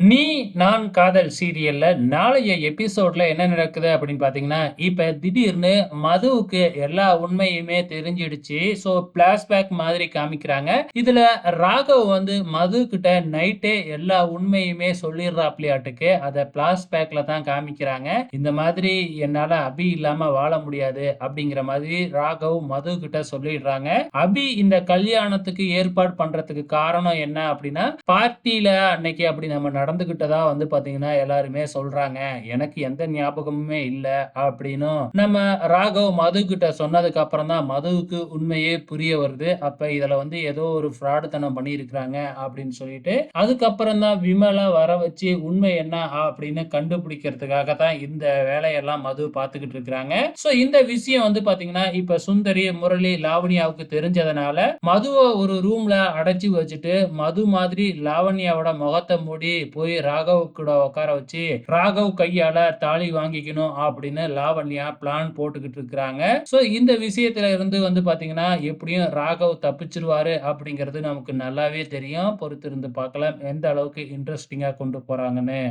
நீ நான் காதல் சீரியல்ல நாளைய எபிசோட்ல என்ன நடக்குது அப்படின்னு பார்த்தீங்கன்னா, இப்ப திடீர்னு மதுவுக்கு எல்லா உண்மையுமே தெரிஞ்சிடுச்சு. ஸோ பிளாஷ்பேக் மாதிரி காமிக்கிறாங்க. இதுல ராகவ் வந்து மது கிட்ட நைட்டே எல்லா உண்மையுமே சொல்லிடுறாப்லயாட்டுக்கு. அதை பிளாஷ்பேக்ல தான் காமிக்கிறாங்க. இந்த மாதிரி என்னால அபி இல்லாம வாழ முடியாது அப்படிங்கிற மாதிரி ராகவ் மது கிட்ட சொல்லிடுறாங்க. அபி இந்த கல்யாணத்துக்கு ஏற்பாடு பண்றதுக்கு காரணம் என்ன அப்படின்னா, பார்ட்டியில அன்னைக்கு அப்படி நம்ம நடந்துகிட்டதா வந்து பாத்தீங்கன்னா எல்லாருமே சொல்றாங்க. எனக்கு எந்த ஞாபகமுமே இல்ல அப்படின்னு நம்ம ராகவ் மது கிட்ட சொன்னதுக்கு அப்புறம் தான் மதுவுக்கு உண்மையே புரிய வருது. அப்ப இதுல வந்து ஏதோ ஒரு ஃப்ராடுத்தனம் பண்ணியிருக்கிறாங்க அப்படின்னு சொல்லிட்டு, அதுக்கப்புறம் தான் விமலா வர வச்சு உண்மை என்ன அப்படின்னு கண்டுபிடிக்கிறதுக்காக தான் இந்த வேலையெல்லாம் மது பார்த்துக்கிட்டு இருக்கிறாங்க. ஸோ இந்த விஷயம் வந்து பாத்தீங்கன்னா இப்ப சுந்தரி, முரளி, லாவண்யாவுக்கு தெரிஞ்சதுனால, மதுவ ஒரு ரூம்ல அடைச்சு வச்சுட்டு, மது மாதிரி லாவண்யாவோட முகத்த மூடி போய் ராகவ் கூட உட்கார வச்சு, ராகவ் கையால தாலி வாங்கிக்கணும் அப்படின்னு லாவண்யா பிளான் போட்டுக்கிட்டு இருக்கிறாங்க. ஸோ இந்த விஷயத்துல இருந்து வந்து பாத்தீங்கன்னா எப்படியும் ராகவ் தப்பிச்சிருவாரு அப்படிங்கிறது நமக்கு நல்லாவே தெரியும். பொறுத்திருந்து பார்க்கலாம். எந்த அளவுக்கு இன்ட்ரெஸ்டிங்காக கொண்டு போறாங்கன்னு.